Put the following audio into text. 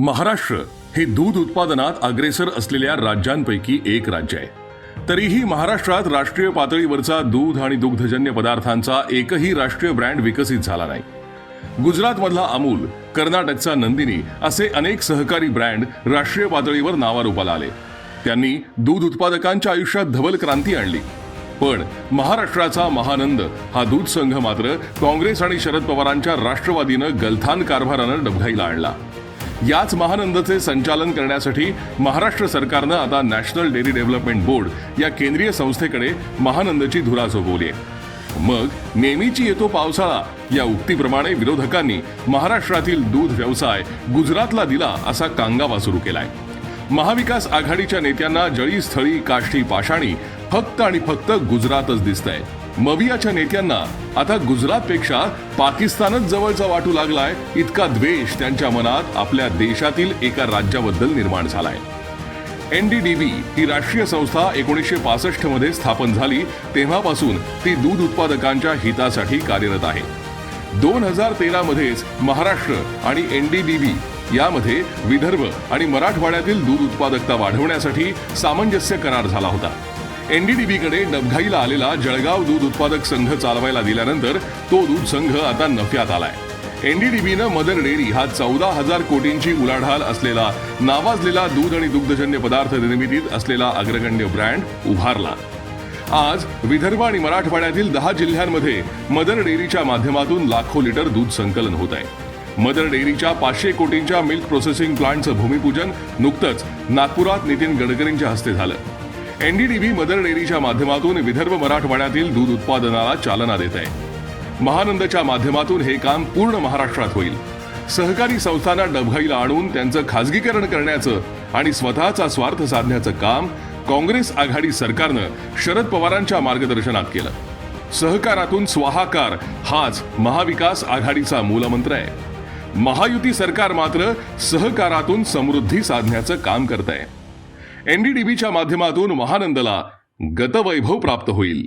महाराष्ट्र हे दूध उत्पादनात अग्रेसर असलेल्या राज्यांपैकी एक राज्य आहे. तरीही महाराष्ट्रात राष्ट्रीय पातळीवरचा दूध आणि दुग्धजन्य पदार्थांचा एकही राष्ट्रीय ब्रँड विकसित झाला नाही. गुजरातमधला अमूल कर्नाटकचा नंदिनी असे अनेक सहकारी ब्रँड राष्ट्रीय पातळीवर नावारूपाला आले. त्यांनी दूध उत्पादकांच्या आयुष्यात धवल क्रांती आणली. पण महाराष्ट्राचा महानंद हा दूध संघ मात्र काँग्रेस आणि शरद पवारांच्या राष्ट्रवादीनं गलथान कारभारानं डबघाईला आणला. याच महानंदचे संचालन करण्यासाठी महाराष्ट्र सरकारनं आता नॅशनल डेअरी डेव्हलपमेंट बोर्ड या केंद्रीय संस्थेकडे महानंदची धुरा झोपवली आहे मग नेहमीची येतो पावसाळा या उक्तीप्रमाणे विरोधकांनी महाराष्ट्रातील दूध व्यवसाय गुजरातला दिला असा कांगावा सुरू केलाय. महाविकास आघाडीच्या नेत्यांना जळी स्थळी काष्टी पाषाणी फक्त आणि फक्त गुजरातच दिसतंय. मवियाच्या नेत्यांना आता गुजरातपेक्षा पाकिस्तानच जवळचा वाटू लागलाय. इतका द्वेष त्यांच्या मनात आपल्या देशातील एका राज्याबद्दल निर्माण झालाय. एनडीडीबी ही राष्ट्रीय संस्था एकोणीसशे पासष्टमध्ये स्थापन झाली तेव्हापासून ती दूध उत्पादकांच्या हितासाठी कार्यरत आहे. दोन हजार तेरा मध्येच महाराष्ट्र आणि एनडीडीबी यामध्ये विदर्भ आणि मराठवाड्यातील दूध उत्पादकता वाढवण्यासाठी सामंजस्य करार झाला होता. एनडीडीबीकडे डबघाईला आलेला जळगाव दूध उत्पादक संघ चालवायला दिल्यानंतर तो दूध संघ आता नफ्यात आलाय. एनडीडीबीनं मदर डेअरी हा चौदा हजार कोटींची उलाढाल असलेला नावाजलेला दूध आणि दुग्धजन्य पदार्थ निर्मितीत असलेला अग्रगण्य ब्रँड उभारला. आज विदर्भ आणि मराठवाड्यातील दहा जिल्ह्यांमध्ये मदर डेअरीच्या माध्यमातून लाखो लिटर दूध संकलन होत आहे मदर डेअरीच्या पाचशे कोटींच्या मिल्क प्रोसेसिंग प्लांटचं भूमिपूजन नुकतंच नागपुरात नितीन गडकरींच्या हस्ते झालं. एनडीडीबी मदर डेअरीच्या माध्यमातून विदर्भ मराठवाड्यातील दूध उत्पादनाला चालना देत आहे. महानंदच्या माध्यमातून हे काम पूर्ण महाराष्ट्रात होईल. सहकारी संस्थांना डबघाईला आणून त्यांचं खासगीकरण करण्याचं आणि स्वतःचा स्वार्थ साधण्याचं काम काँग्रेस आघाडी सरकारनं शरद पवारांच्या मार्गदर्शनात केलं. सहकारातून स्वाहाकार हाच महाविकास आघाडीचा मूलमंत्र आहे. महायुती सरकार मात्र सहकारातून समृद्धी साधण्याचं काम करत आहे एनडीडीबीच्या माध्यमातून महानंदला गतवैभव प्राप्त होईल.